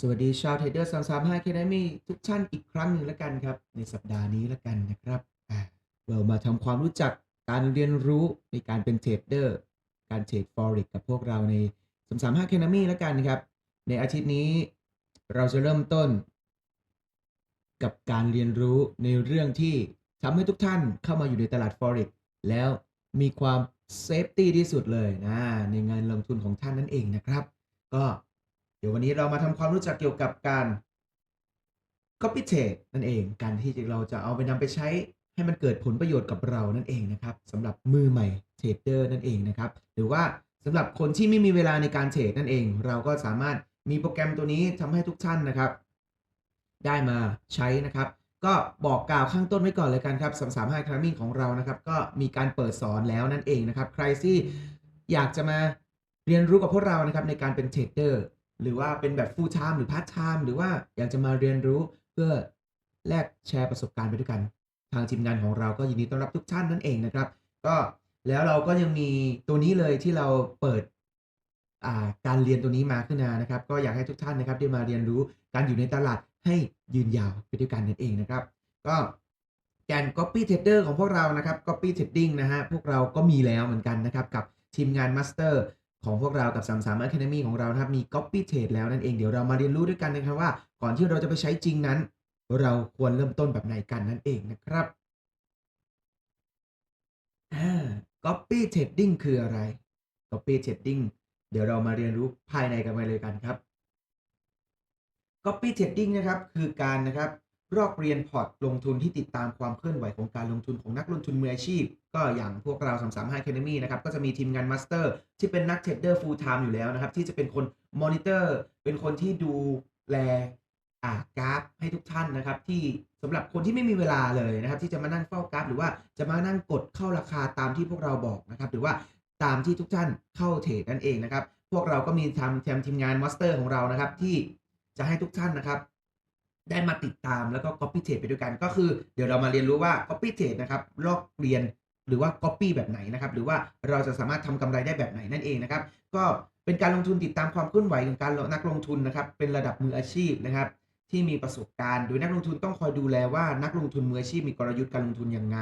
สวัสดีชาวเทรดเดอร์335 Academy ทุกท่านอีกครั้งหนึ่งแล้วกันครับ ในสัปดาห์นี้แล้วกันนะครับเรามาทำความรู้จักการเรียนรู้ในการเป็นเทรดเดอร์การเทรด Forex กับพวกเราใน335 Academy แล้วกันครับ ในอาทิตย์นี้เราจะเริ่มต้น กับการเรียนรู้ในเรื่องที่ทำให้ทุกท่านเข้ามาอยู่ในตลาด Forex แล้วมีความเซฟตี้ที่สุดเลยนะในเงินลงทุนของท่านนั่นเองนะครับ ก็ เดี๋ยววันนี้เรามาทำความรู้จักเกี่ยวกับการ copy trade นั่นเอง การที่เราจะเอาไปนำไปใช้ให้มันเกิดผลประโยชน์กับเรานั่นเองนะครับสำหรับมือใหม่เทรดเดอร์นั่นเองนะครับ หรือว่าสำหรับคนที่ไม่มีเวลาในการเทรดนั่นเอง เราก็สามารถมีโปรแกรมตัวนี้ทำให้ทุกท่านนะครับ ได้มาใช้นะครับก็บอกกล่าวข้างต้นไว้ก่อนเลยกันครับ335 Academy ของเรานะครับ ก็มีการเปิดสอนแล้วนั่นเองนะครับ ใครที่อยากจะมาเรียนรู้กับพวกเรานะครับในการเป็นเทรดเดอร์ หรือว่าเป็นแบบ full time หรือ part time หรือว่าอยากจะมาเรียนรู้เพื่อแลกแชร์ประสบการณ์ไปด้วยกัน ทางทีมงานของเราก็ยินดีต้อนรับทุกท่านนั่นเองนะครับ ก็แล้วเราก็ยังมีตัวนี้เลยที่เราเปิดการเรียนตัวนี้มาขึ้นมานะครับ ก็อยากให้ทุกท่านนะครับได้มาเรียนรู้การอยู่ในตลาดให้ยืนยาวไปด้วยกันนั่นเองนะครับ ก็แกน copy trader ของพวกเรานะครับ copy trading นะฮะพวกเราก็มีแล้วเหมือนกันนะครับกับทีมงาน master ของพวกเรากับ33 Academy ของเรานะครับมี copy trade แล้วนั่นเองเดี๋ยวเรามาเรียนรู้ด้วยกันนะครับว่า ก่อนที่เราจะไปใช้จริงนั้น เราควรเริ่มต้นแบบไหนกันนั่นเองนะครับอ่า copy trading คืออะไร copy trading เดี๋ยวเรามาเรียนรู้ภายในกันไปเลยกันครับ copy trading นะครับคือการนะครับ รอกเรียนพอร์ตลงทุนที่ติดตามความเคลื่อนไหวของการลงทุนของนักลงทุนมืออาชีพ ก็อย่างพวกเรา335 Academy นะครับ ก็จะมีทีมงานมาสเตอร์ที่เป็นนักเทรดเดอร์ full time อยู่แล้วนะครับ ที่จะเป็นคนมอนิเตอร์เป็นคนที่ดูแลอ่ากราฟให้ทุกท่านนะครับ ที่สำหรับคนที่ไม่มีเวลาเลยนะครับ ที่จะมานั่งเฝ้ากราฟ หรือว่าจะมานั่งกดเข้าราคาตามที่พวกเราบอกนะครับ หรือว่าตามที่ทุกท่านเข้าเทรดนั่นเองนะครับ พวกเราก็มีทำทีมทีมงานมาสเตอร์ของเรานะครับที่จะให้ทุกท่านนะครับ ได้มาติดตามแล้วก็ copy trade ไปด้วยกัน ก็คือเดี๋ยวเรามาเรียนรู้ว่า copy trade นะครับลอกเรียนหรือว่า copy แบบไหนนะครับ หรือว่าเราจะสามารถทำกำไรได้แบบไหนนั่นเองนะครับ ก็เป็นการลงทุนติดตามความเคลื่อนไหวของการนักลงทุนนะครับ เป็นระดับมืออาชีพนะครับ ที่มีประสบการณ์ โดยนักลงทุนต้องคอยดูแลว่านักลงทุนมืออาชีพมีกลยุทธ์การลงทุนยังไง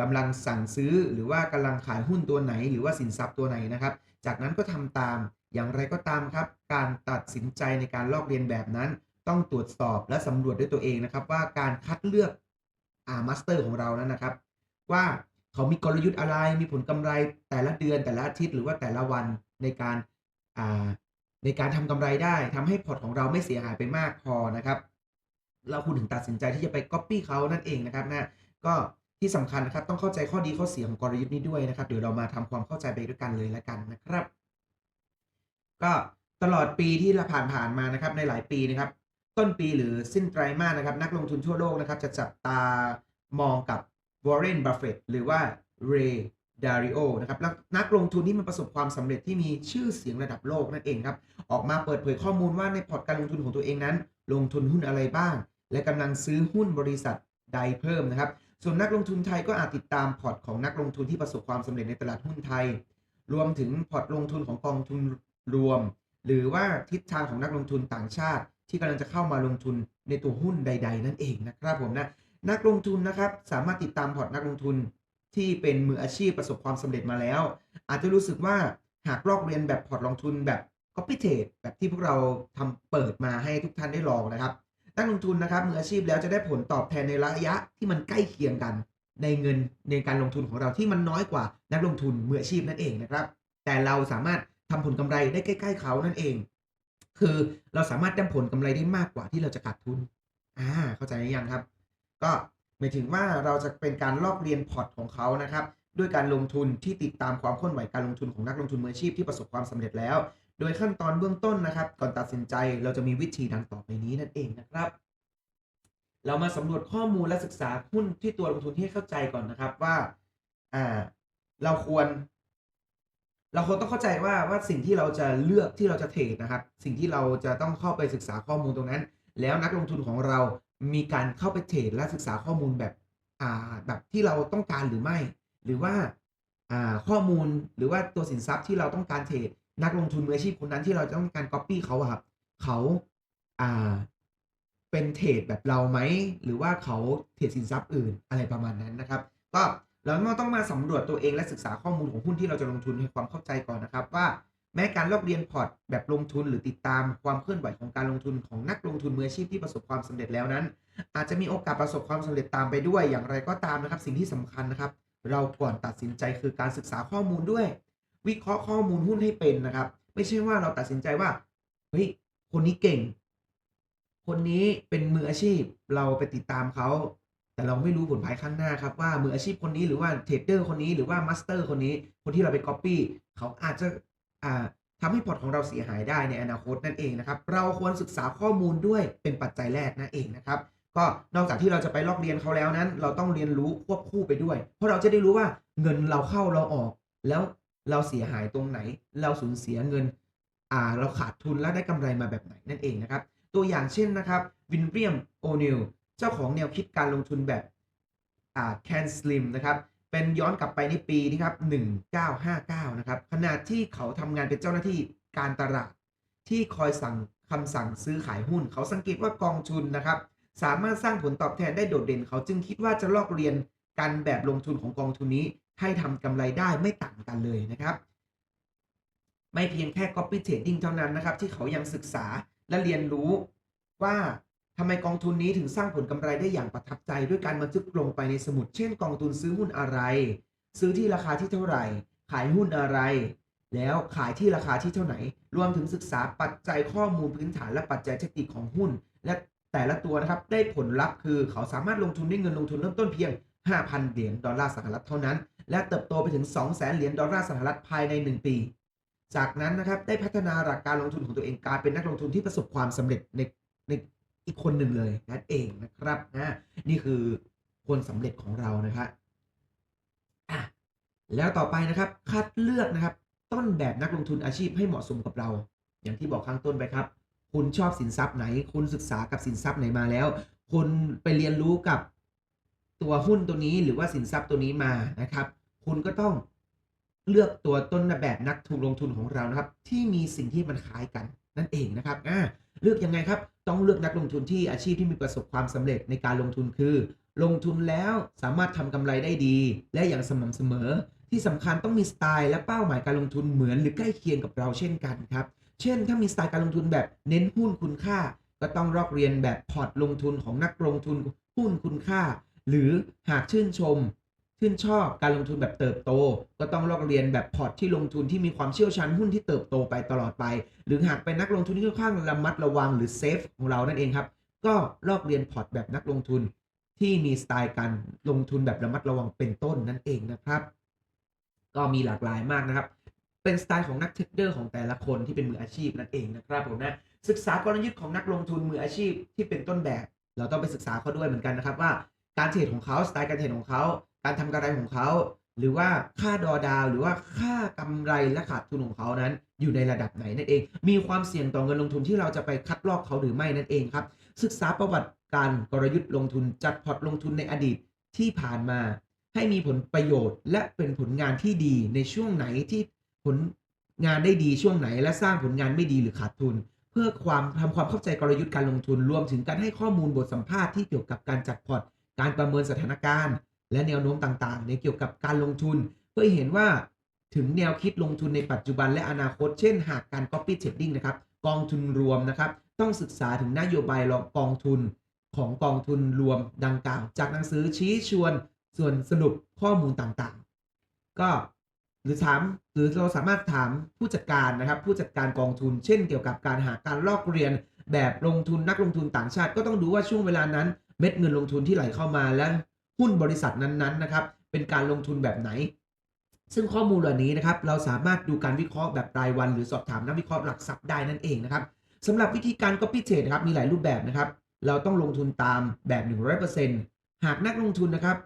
กำลังสั่งซื้อหรือว่ากำลังขายหุ้นตัวไหน หรือว่าสินทรัพย์ตัวไหนนะครับ จากนั้นก็ทำตามอย่างไรก็ตามครับ การตัดสินใจในการลอกเรียนแบบนั้น ต้องตรวจสอบและสำรวจด้วยตัวเองนะครับ ว่าการคัดเลือกอามาสเตอร์ของเรานั้นนะครับ ว่าเขามีกลยุทธ์อะไรมีผลกำไรแต่ละเดือนแต่ละอาทิตย์หรือว่าแต่ละวันในการอ่าในการทำกำไรได้ทำให้พอร์ตของเราไม่เสียหายไปมากพอนะครับเราคุณถึงตัดสินใจที่จะไปก๊อปปี้เขานั่นเองนะครับนะก็ที่สำคัญนะครับต้องเข้าใจข้อดีข้อเสียของกลยุทธ์นี้ด้วยนะครับ เดี๋ยวเรามาทำความเข้าใจไปด้วยกันเลยละกันนะครับ ก็ตลอดปีที่ผ่านผ่านๆมานะครับ ในหลายปีนะครับ ต้นปีหรือสิ้นไตรมาสนะครับ นักลงทุนทั่วโลกนะครับ จะจับตามองกับวอร์เรนบัฟเฟตหรือว่าเรย์ดาริโอนะครับแล้วนักลงทุนที่มันประสบความสำเร็จที่มีชื่อเสียงระดับโลกนั่นเองครับ ออกมาเปิดเผยข้อมูลว่าในพอร์ตการลงทุนของตัวเองนั้น ลงทุนหุ้นอะไรบ้าง และกำลังซื้อหุ้นบริษัทใดเพิ่มนะครับ ส่วนนักลงทุนไทยก็อาจติดตามพอร์ตของนักลงทุนที่ประสบความสำเร็จในตลาดหุ้นไทย รวมถึงพอร์ตลงทุนของกองทุนรวม หรือว่าทิศทางของนักลงทุนต่างชาติ ที่กำลังจะเข้ามาลงทุนในตัวหุ้นใด ๆ นั่นเองนะครับผมนะนักลงทุนนะครับสามารถติดตามพอร์ตนักลงทุนที่เป็นมืออาชีพประสบความสำเร็จมาแล้ว อาจจะรู้สึกว่าหากลอกเรียนแบบพอร์ตลงทุนแบบ copy trade แบบที่พวกเราทำเปิดมาให้ทุกท่านได้ลองนะครับนักลงทุนนะครับมืออาชีพแล้วจะได้ผลตอบแทนในระยะที่มันใกล้เคียงกัน ในเงินในการลงทุนของเราที่มันน้อยกว่านักลงทุนมืออาชีพนั่นเองนะครับ แต่เราสามารถทำผลกำไรได้ใกล้ ๆ เขานั่นเอง คือเราสามารถได้ผลกำไรได้มากกว่าที่เราจะขาดทุน อ่า เข้าใจหรือยังครับ ก็หมายถึงว่าเราจะเป็นการลอกเรียนพอร์ตของเขานะครับ ด้วยการลงทุนที่ติดตามความเคลื่อนไหวการลงทุนของนักลงทุนมืออาชีพที่ประสบความสำเร็จแล้ว โดยขั้นตอนเบื้องต้นนะครับ ก่อนตัดสินใจเราจะมีวิธีดังต่อไปนี้นั่นเองนะครับ เรามาสำรวจข้อมูลและศึกษาหุ้นที่ตัวลงทุนให้เข้าใจก่อนนะครับว่า อ่า เราควร เราควรต้องเข้าใจว่าว่าสิ่งที่เราจะเลือกที่เราจะเทรดนะครับ สิ่งที่เราจะต้องเข้าไปศึกษาข้อมูลตรงนั้น แล้วนักลงทุนของเรามีการเข้าไปเทรดและศึกษาข้อมูลแบบอ่าแบบที่เราต้องการหรือไม่ หรือว่าอ่าข้อมูลหรือว่าตัวสินทรัพย์ที่เราต้องการเทรดนักลงทุนมืออาชีพคนนั้นที่เราจะต้องการก๊อปปี้เขาอะครับเขาอ่าเป็นเทรดแบบเราไหมหรือว่าเขาเทรดสินทรัพย์อื่นอะไรประมาณนั้นนะครับ ก็ เราต้องมาสำรวจตัวเองและศึกษาข้อมูลของหุ้นที่เราจะลงทุนให้ความเข้าใจก่อนนะครับ ว่าแม้การลอกเรียนพอร์ตแบบลงทุนหรือติดตามความเคลื่อนไหวของการลงทุนของนักลงทุนมืออาชีพที่ประสบความสำเร็จแล้วนั้น อาจจะมีโอกาสประสบความสำเร็จตามไปด้วยอย่างไรก็ตามนะครับ สิ่งที่สำคัญนะครับ เราก่อนตัดสินใจคือการศึกษาข้อมูลด้วย วิเคราะห์ข้อมูลหุ้นให้เป็นนะครับ ไม่ใช่ว่าเราตัดสินใจว่าเฮ้ยคนนี้เก่ง คนนี้เป็นมืออาชีพเราไปติดตามเขา แต่เราไม่รู้ผลภายข้างหน้าครับว่ามืออาชีพคนนี้หรือว่าเทรดเดอร์คนนี้หรือว่ามาสเตอร์คนนี้ คนที่เราไปก๊อปปี้เขาอาจจะอ่าทำให้พอร์ตของเราเสียหายได้ในอนาคตนั่นเองนะครับเราควรศึกษาข้อมูลด้วยเป็นปัจจัยแรกนั่นเองนะครับก็นอกจากที่เราจะไปลอกเรียนเขาแล้วนั้น เราต้องเรียนรู้ควบคู่ไปด้วย เพราะเราจะได้รู้ว่าเงินเราเข้าเราออก แล้วเราเสียหายตรงไหน เราสูญเสียเงินอ่าเราขาดทุนแล้วได้กำไรมาแบบไหนนั่นเองนะครับตัวอย่างเช่นนะครับวินเรียมโอนิล เจ้าของแนวคิดการลงทุนแบบอ่าแคนสลิมนะครับเป็นย้อนกลับไปในปีนี้ครับ1959นะครับขณะที่เขาทำงานเป็นเจ้าหน้าที่การตลาดที่คอยสั่งคำสั่งซื้อขายหุ้น เขาสังเกตว่ากองทุนนะครับสามารถสร้างผลตอบแทนได้โดดเด่น เขาจึงคิดว่าจะลอกเรียนกันแบบลงทุนของกองทุนนี้ ให้ทำกำไรได้ไม่ต่างกันเลยนะครับ ไม่เพียงแค่ copy trading เท่านั้นนะครับ ที่เขายังศึกษาและเรียนรู้ว่า ทำไมกองทุนนี้ถึงสร้างผลกำไรได้อย่างประทับใจด้วยการบันทึกลงไปในสมุด เช่น กองทุนซื้อหุ้นอะไร ซื้อที่ราคาที่เท่าไหร่ ขายหุ้นอะไร แล้วขายที่ราคาที่เท่าไหร่ รวมถึงศึกษาปัจจัยข้อมูลพื้นฐานและปัจจัยเทคนิคของหุ้น และแต่ละตัวนะครับได้ผลลัพธ์คือเขาสามารถลงทุนด้วยเงินลงทุนเริ่มต้นเพียง 5,000 เหรียญดอลลาร์สหรัฐเท่านั้น และเติบโตไปถึง 200,000 เหรียญดอลลาร์สหรัฐภายใน 1 ปี จากนั้นนะครับได้พัฒนาหลักการลงทุนของตัวเองกลายเป็นนักลงทุนที่ประสบความสำเร็จในใน อีกคนหนึ่งเลยนั่นเองนะครับนะนี่คือคนสำเร็จของเรานะครับอะแล้วต่อไปนะครับคัดเลือกนะครับ ต้นแบบนักลงทุนอาชีพให้เหมาะสมกับเรา อย่างที่บอกข้างต้นไปครับ คุณชอบสินทรัพย์ไหน คุณศึกษากับสินทรัพย์ไหนมาแล้ว คุณไปเรียนรู้กับตัวหุ้นตัวนี้หรือว่าสินทรัพย์ตัวนี้มานะครับ คุณก็ต้องเลือกตัวต้นแบบนักทุนลงทุนของเรานะครับ ที่มีสิ่งที่มันคล้ายกันนั่นเองนะครับอ่าเลือกยังไงครับ ต้องเลือกนักลงทุนที่อาชีพที่มีประสบความสำเร็จในการลงทุนคือ ลงทุนแล้วสามารถทำกำไรได้ดี และอย่างสม่ำเสมอ ที่สำคัญต้องมีสไตล์และเป้าหมายการลงทุนเหมือนหรือใกล้เคียงกับเราเช่นกันครับ เช่น ถ้ามีสไตล์การลงทุนแบบเน้นหุ้นคุณค่า ก็ต้องลอกเรียนแบบพอร์ตลงทุนของนักลงทุนหุ้นคุณค่า หรือหากชื่นชม ชื่นชอบการลงทุนแบบเติบโต ก็ต้องลอกเรียนแบบพอร์ตที่ลงทุนที่มีความเชี่ยวชาญหุ้นที่เติบโตไปตลอดไป หรือหากเป็นนักลงทุนที่ค่อนข้างระมัดระวังหรือเซฟของเรานั่นเองครับ ก็ลอกเรียนพอร์ตแบบนักลงทุนที่มีสไตล์การลงทุนแบบระมัดระวังเป็นต้นนั่นเองนะครับ ก็มีหลากหลายมากนะครับ เป็นสไตล์ของนักเทรดเดอร์ของแต่ละคนที่เป็นมืออาชีพนั่นเองนะครับผมนะศึกษากลยุทธ์ของนักลงทุนมืออาชีพที่เป็นต้นแบบ เราต้องไปศึกษาเขาด้วยเหมือนกันนะครับว่าการเทรดของเขาสไตล์การเทรดของเขา การทำกำไรของเขา หรือว่าค่าดอดาว หรือว่าค่ากำไรและขาดทุนของเขานั้น อยู่ในระดับไหนนั่นเอง มีความเสี่ยงต่อเงินลงทุนที่เราจะไปคัดลอกเขาหรือไม่นั่นเองครับ ศึกษาประวัติการกลยุทธ์ลงทุนจัดพอร์ตลงทุนในอดีตที่ผ่านมา ให้มีผลประโยชน์ และเป็นผลงานที่ดีในช่วงไหนที่ผลงานได้ดีช่วงไหน และสร้างผลงานไม่ดีหรือขาดทุน เพื่อความทำความเข้าใจกลยุทธ์การลงทุนรวมถึงการให้ข้อมูลบทสัมภาษณ์ที่เกี่ยวกับการจัดพอร์ตการประเมินสถานการณ์ และแนวโน้มต่างๆ ในเกี่ยวกับการลงทุน เพื่อเห็นว่าถึงแนวคิดลงทุนในปัจจุบันและอนาคต เช่น หากการ copy trading นะครับกองทุนรวมนะครับ ต้องศึกษาถึงนโยบายรองกองทุนของกองทุนรวมดังกล่าว จากหนังสือชี้ชวนส่วนสรุปข้อมูลต่างๆ ก็หรือถามหรือเราสามารถถามผู้จัดการนะครับ ผู้จัดการกองทุน เช่น เกี่ยวกับการหาการลอกเรียนแบบลงทุนนักลงทุนต่างชาติ ก็ต้องดูว่าช่วงเวลานั้น เม็ดเงินลงทุนที่ไหลเข้ามาและ หุ้นบริษัทนั้นๆนะครับเป็นการลงทุนแบบไหน ซึ่งข้อมูลเหล่านี้นะครับเราสามารถดูการวิเคราะห์แบบรายวัน หรือสอบถามนักวิเคราะห์หลักทรัพย์ได้นั่นเองนะครับสำหรับวิธีการ copy trade นะครับมีหลายรูปแบบนะครับ เราต้องลงทุนตามแบบ 100%หากนักลงทุนนะครับ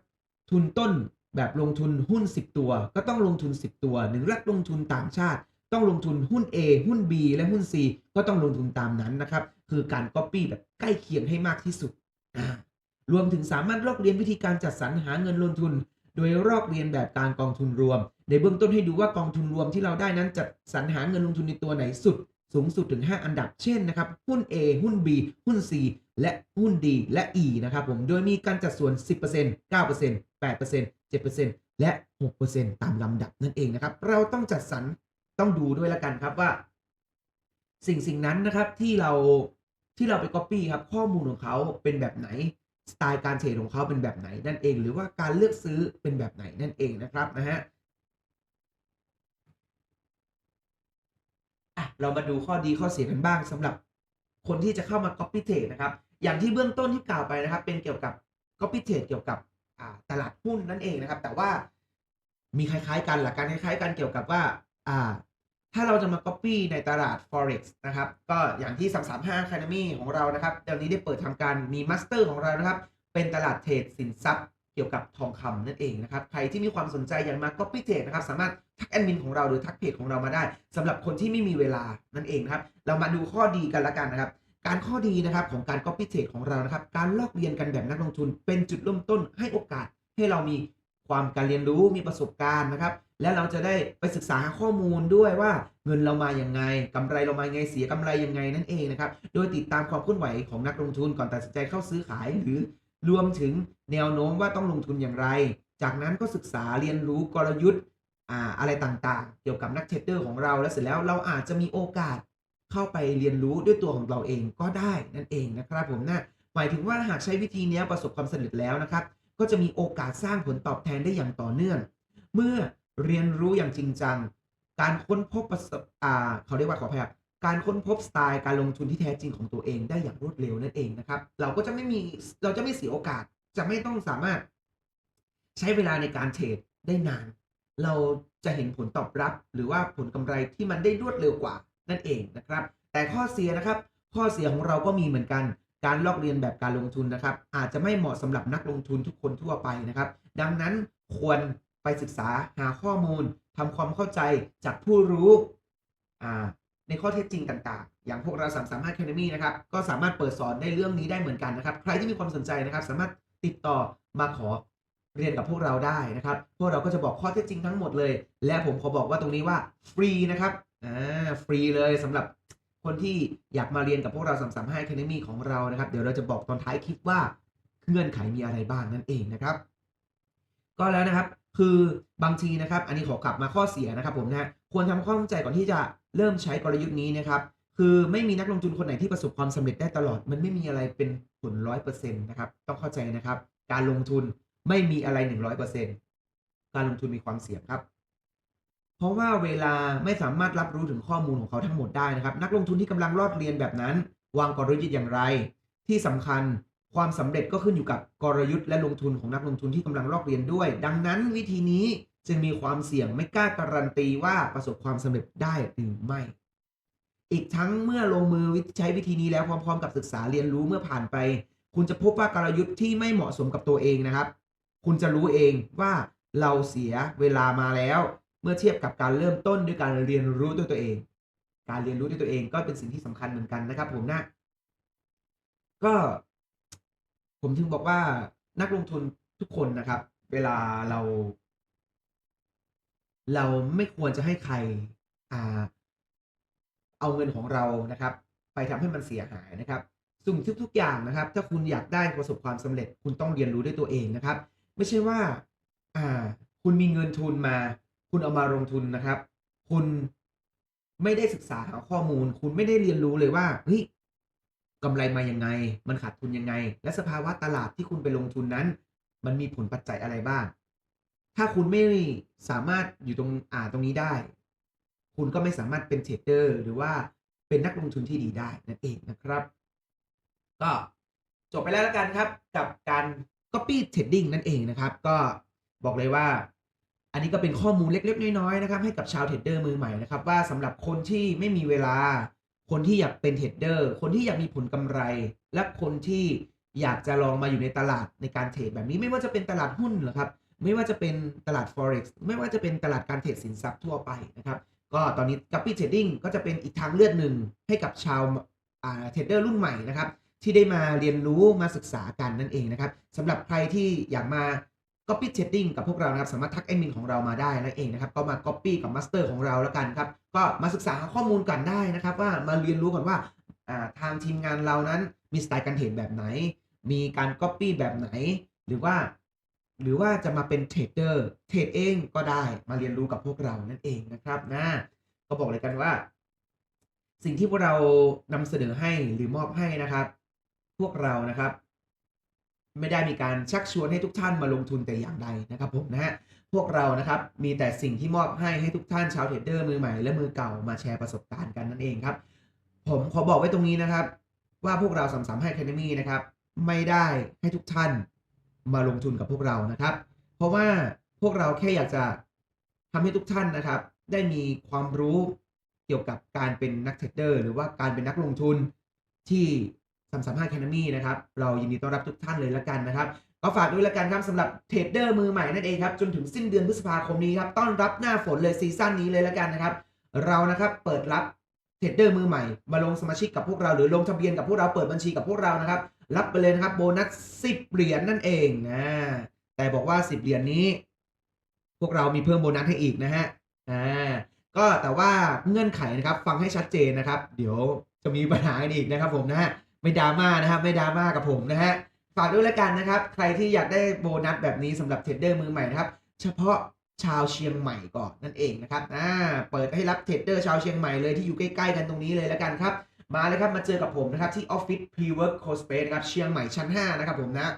ทุนต้นแบบลงทุนหุ้น 10 ตัว ก็ต้องลงทุน 10 ตัวหนึ่งนักลงทุนต่างชาติ ต้องลงทุนหุ้น A หุ้น B และหุ้น C ก็ต้องลงทุนตามนั้นนะครับ คือการ copy แบบใกล้เคียงให้มากที่สุดอ่า รวมถึงสามารถลอกเรียนวิธีการจัดสรรหาเงินลงทุน โดยลอกเรียนแบบการกองทุนรวม ในเบื้องต้นให้ดูว่ากองทุนรวมที่เราได้นั้นจัดสรรหาเงินลงทุนในตัวไหนสุด สูงสุดถึง 5 อันดับ เช่นนะครับหุ้น A หุ้น B หุ้น C และหุ้น D และ E นะครับผมโดยมีการจัดส่วน 10% 9% 8% 7%และ 6%ตามลำดับนั่นเองนะครับ เราต้องจัดสรรต้องดูด้วยละกันครับว่า สิ่งสิ่งนั้นนะครับที่เราที่เราไป Copy ครับข้อมูลของเขาเป็นแบบไหน สไตล์การเทรดของเขาเป็นแบบไหนนั่นเอง หรือว่าการเลือกซื้อเป็นแบบไหนนั่นเองนะครับนะฮะอะเรามาดูข้อดีข้อเสียกันบ้างสำหรับคนที่จะเข้ามา Copy Trade นะครับ อย่างที่เบื้องต้นที่กล่าวไปนะครับ เป็นเกี่ยวกับ Copy Trade เกี่ยวกับตลาดหุ้นนั่นเองนะครับ แต่ว่ามีคล้ายๆกันหลักการคล้ายๆ กันเกี่ยวกับว่าอ่า ถ้าเราจะมา Copy ในตลาด Forex นะครับ ก็อย่างที่ 335 Academy ของเรานะครับตอนนี้ได้เปิดทำการมีมาสเตอร์ของเรานะครับ เป็นตลาดเทรดสินทรัพย์เกี่ยวกับทองคำนั่นเองนะครับ ใครที่มีความสนใจอยากมา Copy Trade นะครับ สามารถทักแอดมินของเราหรือทักเพจของเรามาได้สำหรับคนที่ไม่มีเวลานั่นเองครับ เรามาดูข้อดีกันละกันนะครับ การข้อดีนะครับของการ Copy Trade ของเรานะครับ การลอกเรียนกันแบบนักลงทุน เป็นจุดเริ่มต้นให้โอกาสให้เรามีความการเรียนรู้มีประสบการณ์นะครับ แล้วเราจะได้ไปศึกษาหาข้อมูลด้วยว่าเงินเรามาอย่างไงกำไรเรามายังไงเสียกำไรยังไงนั่นเองนะครับโดยติดตามความเคลื่อนไหวของนักลงทุนก่อนตัดสินใจเข้าซื้อขายหรือรวมถึงแนวโน้มว่าต้องลงทุนอย่างไร จากนั้นก็ศึกษาเรียนรู้กลยุทธ์อ่าอะไรต่างๆ เกี่ยวกับนักเทรดเดอร์ของเราแล้วเสร็จแล้วเราอาจจะมีโอกาสเข้าไปเรียนรู้ด้วยตัวของเราเองก็ได้นั่นเองนะครับผมนะหมายถึงว่าหากใช้วิธีนี้ประสบความสำเร็จแล้วนะครับ ก็จะมีโอกาสสร้างผลตอบแทนได้อย่างต่อเนื่อง เมื่อ เรียนรู้อย่างจริงจัง การค้นพบประสบอ่าเขาเรียกว่าขออภัยครับการค้นพบสไตล์การลงทุนที่แท้จริงของตัวเองได้อย่างรวดเร็วนั่นเองนะครับ เราก็จะไม่มีเราจะไม่เสียโอกาส จะไม่ต้องสามารถ ใช้เวลาในการเทรดได้นาน เราจะเห็นผลตอบรับ หรือว่าผลกำไรที่มันได้รวดเร็วกว่านั่นเองนะครับ แต่ข้อเสียนะครับ ข้อเสียของเราก็มีเหมือนกันการลอกเรียนแบบการลงทุนนะครับ อาจจะไม่เหมาะสำหรับนักลงทุนทุกคนทั่วไปนะครับ ดังนั้นควร ไปศึกษาหาข้อมูลทำความเข้าใจจากผู้รู้ในข้อเท็จจริงต่างๆ อย่างพวกเรา335 Academy นะครับ ก็สามารถเปิดสอนในเรื่องนี้ได้เหมือนกันนะครับ ใครที่มีความสนใจนะครับ สามารถติดต่อมาขอเรียนกับพวกเราได้นะครับ พวกเราก็จะบอกข้อเท็จจริงทั้งหมดเลย และผมขอบอกว่าตรงนี้ว่าฟรีนะครับอ่าฟรีเลยสำหรับคนที่อยากมาเรียนกับพวกเรา335 Academy ของเรานะครับ เดี๋ยวเราจะบอกตอนท้ายคลิปว่าเงื่อนไขมีอะไรบ้างนั่นเองนะครับ ก็แล้วนะครับ คือบางทีนะครับ อันนี้ขอกลับมาข้อเสียนะครับผมนะควรทำความเข้าใจก่อนที่จะเริ่มใช้กลยุทธ์นี้นะครับ คือไม่มีนักลงทุนคนไหนที่ประสบความสำเร็จได้ตลอด มันไม่มีอะไรเป็นผลร้อยเปอร์เซ็นต์นะครับ ต้องเข้าใจนะครับ การลงทุนไม่มีอะไรหนึ่งร้อยเปอร์เซ็นต์การลงทุนมีความเสี่ยงครับ เพราะว่าเวลาไม่สามารถรับรู้ถึงข้อมูลของเขาทั้งหมดได้นะครับ นักลงทุนที่กำลังรอดเรียนแบบนั้น วางกลยุทธ์อย่างไร ที่สำคัญ ความสำเร็จก็ขึ้นอยู่กับกลยุทธ์และลงทุนของนักลงทุนที่กำลังลอกเรียนด้วย ดังนั้นวิธีนี้จึงมีความเสี่ยงไม่กล้าการันตีว่าประสบความสำเร็จได้หรือไม่ อีกทั้งเมื่อลงมือใช้วิธีนี้แล้วพร้อม ๆ กับศึกษาเรียนรู้เมื่อผ่านไป คุณจะพบว่ากลยุทธ์ที่ไม่เหมาะสมกับตัวเองนะครับ คุณจะรู้เองว่าเราเสียเวลามาแล้ว เมื่อเทียบกับการเริ่มต้นด้วยการเรียนรู้ด้วยตัวเอง การเรียนรู้ด้วยตัวเองก็เป็นสิ่งที่สำคัญเหมือนกันนะครับ ผมนะ ก็ ผมถึงบอกว่านักลงทุนทุกคนนะครับ เวลาเรา เราไม่ควรจะให้ใครอ่าเอาเงินของเรานะครับ ไปทำให้มันเสียหายนะครับสุ่มทุกๆอย่างนะครับ ถ้าคุณอยากได้ประสบความสำเร็จ คุณต้องเรียนรู้ด้วยตัวเองนะครับ ไม่ใช่ว่า อ่า คุณมีเงินทุนมา คุณเอามาลงทุนนะครับ คุณไม่ได้ศึกษาหาข้อมูล คุณไม่ได้เรียนรู้เลยว่าเฮ้ย กำไรมายังไง มันขาดทุนยังไง และสภาวะตลาดที่คุณไปลงทุนนั้น มันมีผลปัจจัยอะไรบ้าง ถ้าคุณไม่สามารถอยู่ตรงอ่าตรงนี้ได้ คุณก็ไม่สามารถเป็นเทรดเดอร์หรือว่าเป็นนักลงทุนที่ดีได้นั่นเองนะครับ ก็จบไปแล้วล้วกันครับ กับการ copy trading นั่นเองนะครับ ก็บอกเลยว่า อันนี้ก็เป็นข้อมูลเล็กๆ น้อยๆนะครับ ให้กับชาวเทรดเดอร์มือใหม่นะครับ ว่าสำหรับคนที่ไม่มีเวลา คนที่อยากเป็นเทรดเดอร์ คนที่อยากมีผลกำไร และคนที่อยากจะลองมาอยู่ในตลาดในการเทรดแบบนี้ไม่ว่าจะเป็นตลาดหุ้นหรอครับ ไม่ว่าจะเป็นตลาด forex ไม่ว่าจะเป็นตลาดการเทรดสินทรัพย์ทั่วไปนะครับ ก็ตอนนี้ copy trading ก็จะเป็นอีกทางเลือกหนึ่งให้กับชาวเทรดเดอร์รุ่นใหม่นะครับที่ได้มาเรียนรู้มาศึกษากันนั่นเองนะครับสำหรับใครที่อยากมา Copy Trading กับพวกเรานะครับสามารถทักแอดมินของเรามาได้นั่นเองนะครับก็มา Copy กับ Master ของเราแล้วกันครับก็มาศึกษาข้อมูลกันได้นะครับ ว่ามาเรียนรู้กันว่าทางทีมงานเรานั้นมีสไตล์การเทรดแบบไหน มีการ Copy แบบไหน หรือว่า หรือว่าจะมาเป็นเทรดเดอร์เทรดเองก็ได้มาเรียนรู้กับพวกเรานั่นเองนะครับนะก็บอกเลยกันว่า สิ่งที่พวกเรานำเสนอให้หรือมอบให้นะครับ พวกเรานะครับ ไม่ได้มีการชักชวนให้ทุกท่านมาลงทุนแต่อย่างใดนะครับผมนะฮะพวกเรานะครับมีแต่สิ่งที่มอบให้ให้ทุกท่านชาวเทรดเดอร์มือใหม่และมือเก่ามาแชร์ประสบการณ์กันนั่นเองครับ ผมขอบอกไว้ตรงนี้นะครับ ว่าพวกเราสามสามให้ Academy นะครับไม่ได้ให้ทุกท่านมาลงทุนกับพวกเรานะครับ เพราะว่าพวกเราแค่อยากจะทำให้ทุกท่านนะครับ ได้มีความรู้เกี่ยวกับการเป็นนักเทรดเดอร์หรือว่าการเป็นนักลงทุนที่ สามสามห้า Academy นะครับ เรายินดีต้อนรับทุกท่านเลยละกันนะครับ ก็ฝากด้วยละกันครับสำหรับเทรดเดอร์มือใหม่นั่นเองครับ จนถึงสิ้นเดือนพฤษภาคมนี้ครับ ต้อนรับหน้าฝนเลยซีซั่นนี้เลยละกันนะครับ เรานะครับเปิดรับเทรดเดอร์มือใหม่ มาลงสมาชิกกับพวกเรา หรือลงทะเบียนกับพวกเราเปิดบัญชีกับพวกเรานะครับ รับไปเลยนะครับโบนัส10เหรียญนั่นเองนะ แต่บอกว่า10เหรียญนี้ พวกเรามีเพิ่มโบนัสให้อีกนะฮะ อ่า ก็แต่ว่าเงื่อนไขนะครับ ฟังให้ชัดเจนนะครับ เดี๋ยวจะมีปัญหากันอีกนะครับผมนะฮะ ไม่ดราม่านะครับไม่ดราม่ากับผมนะฮะฝากด้วยละกันนะครับ ใครที่อยากได้โบนัสแบบนี้สำหรับเทรดเดอร์มือใหม่นะครับ เฉพาะชาวเชียงใหม่ก่อนนั่นเองนะครับอ่าเปิดให้รับเทรดเดอร์ชาวเชียงใหม่เลยที่อยู่ใกล้ๆกันตรงนี้เลยละกันครับ มาเลยครับมาเจอกับผมนะครับที่ออฟฟิศ Pre-Work Co-Space นะครับเชียงใหม่ชั้น 5 นะครับผมนะ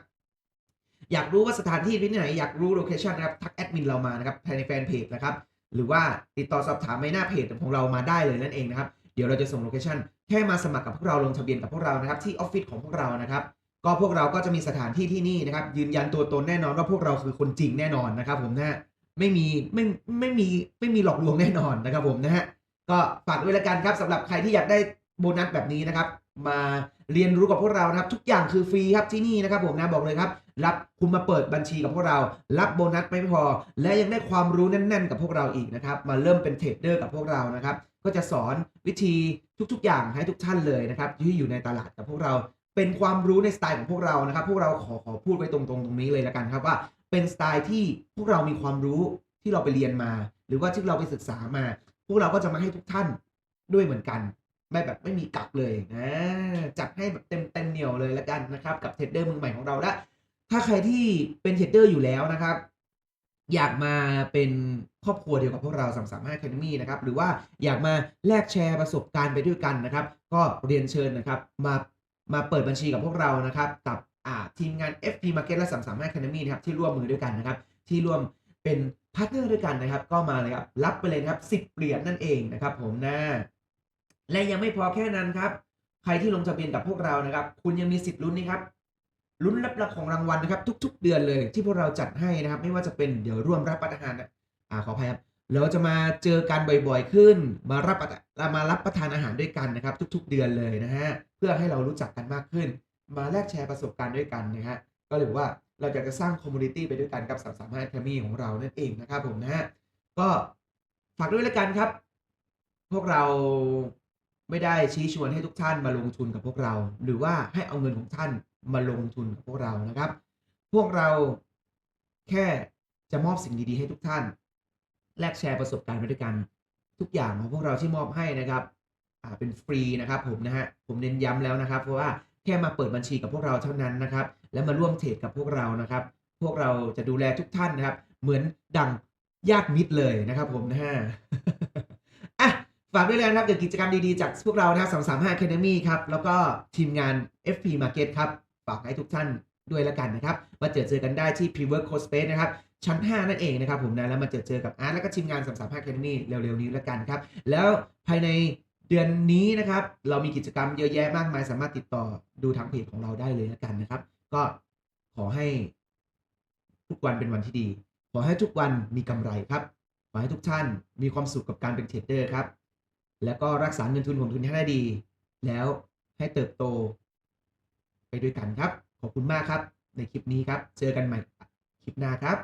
อยากรู้ว่าสถานที่ที่ไหน อยากรู้โลเคชันนะครับทักแอดมินเรามานะครับภายในแฟนเพจนะครับหรือว่าติดต่อสอบถามในหน้าเพจของเรามาได้เลยนั่นเองนะครับ เดี๋ยวเราจะส่งโลเคชันแค่มาสมัครกับพวกเราลงทะเบียนกับพวกเรานะครับที่ออฟฟิศของพวกเรานะครับก็พวกเราก็จะมีสถานที่ที่นี่นะครับ ยืนยันตัวตนแน่นอนว่าพวกเราคือคนจริงแน่นอนนะครับ ผมนะฮะไม่มีไม่ไม่มีไม่มีหลอกลวงแน่นอนนะครับ ผมนะฮะก็ฝากด้วยละกันครับสำหรับใครที่อยากได้โบนัสแบบนี้นะครับ มาเรียนรู้กับพวกเรานะครับ ทุกอย่างคือฟรีครับที่นี่นะครับ ผมนะบอกเลยครับ รับคุณมาเปิดบัญชีกับพวกเรา รับโบนัสไม่พอ และยังได้ความรู้แน่น ๆ กับพวกเราอีกนะครับ มาเริ่มเป็นเทรดเดอร์กับพวกเรานะครับ ก็จะสอนวิธีทุกๆ อย่างให้ทุกท่านเลยนะครับที่อยู่ในตลาดกับพวกเราเป็นความรู้ในสไตล์ของพวกเรานะครับ พวกเราขอขอพูดไว้ตรงๆตรงนี้เลยละกันครับว่าเป็นสไตล์ที่พวกเรามีความรู้ที่เราไปเรียนมา หรือว่าที่เราไปศึกษามา พวกเราก็จะมาให้ทุกท่านด้วยเหมือนกัน ไม่แบบไม่มีกักเลยนะจัดให้แบบเต็มเต็มเหนียวเลยละกันนะครับ กับเทรดเดอร์มือใหม่ของเราและถ้าใครที่เป็นเทรดเดอร์อยู่แล้วนะครับ อยากมาเป็นครอบครัวเดียวกับพวกเราสามสามห้า Academy นะครับ หรือว่าอยากมาแลกแชร์ประสบการณ์ไปด้วยกันนะครับ ก็เรียนเชิญนะครับ มามาเปิดบัญชีกับพวกเรานะครับกับทีมงาน FP Market และ335 Academy นะครับที่ร่วมมือด้วยกันนะครับ ที่ร่วมเป็นพาร์ทเนอร์ด้วยกันนะครับ ก็มาเลยครับ รับไปเลยครับ10เหรียญนั่นเองนะครับผมนะ และยังไม่พอแค่นั้นครับ ใครที่ลงทะเบียนกับพวกเรานะครับ คุณยังมีสิทธิ์ลุ้นนี่ครับ ลุ้นรับรับของรางวัลนะครับ ทุก ๆ เดือนเลย ที่พวกเราจัดให้นะครับ ไม่ว่าจะเป็นเดี๋ยวร่วมรับประทานนะอ่าขออภัยครับเราจะมาเจอกันบ่อยๆขึ้น มารับประทานมารับประทานอาหารด้วยกันนะครับ ทุก ๆ เดือนเลยนะฮะเพื่อให้เรารู้จักกันมากขึ้น มาแลกแชร์ประสบการณ์ด้วยกันนะฮะก็เลยบอกว่าเราอยากจะสร้างคอมมูนิตี้ไปด้วยกันกับ335 Academy ของเรานั่นเองนะครับผมนะฮะก็ฝากด้วยละกันครับ พวกเราไม่ได้ชี้ชวนให้ทุกท่านมาลงทุนกับพวกเรา หรือว่าให้เอาเงินของท่าน มาลงทุนกับพวกเรานะครับ พวกเราแค่จะมอบสิ่งดีๆให้ทุกท่าน แลกแชร์ประสบการณ์ไปด้วยกันทุกอย่างของพวกเราที่มอบให้นะครับอ่าเป็นฟรีนะครับผมนะฮะผมเน้นย้ำแล้วนะครับ เพราะว่าแค่มาเปิดบัญชีกับพวกเราเท่านั้นนะครับ และมาร่วมเทรดกับพวกเรานะครับ พวกเราจะดูแลทุกท่านนะครับ เหมือนดังญาติมิตรเลยนะครับ ผมนะฮะอะฝากด้วยเลยนะครับเดี๋ยวกิจกรรมดีๆ จากพวกเรานะครับ335 Academy ครับแล้วก็ทีมงาน FP Market ครับ ฝากให้ทุกท่านด้วยละกันนะครับมาเจอเจอกันได้ที่ Pre-Work Co Space นะครับ ชั้น 5 นั่นเองนะครับผมนะ แล้วมาเจอเจอกับอาร์ตและก็ทีมงาน335 Academy เร็วๆนี้ละกันครับ แล้วภายในเดือนนี้นะครับ เรามีกิจกรรมเยอะแยะมากมาย สามารถติดต่อดูทางเพจของเราได้เลยละกันนะครับ ก็ขอให้ทุกวันเป็นวันที่ดี ขอให้ทุกวันมีกำไรครับ ขอให้ทุกท่านมีความสุขกับการเป็นเทรดเดอร์ครับ แล้วก็รักษาเงินทุนของทุนให้ได้ดี แล้วให้เติบโต ด้วยกันครับ ขอบคุณมากครับ ในคลิปนี้ครับ เจอกันใหม่คลิปหน้าครับ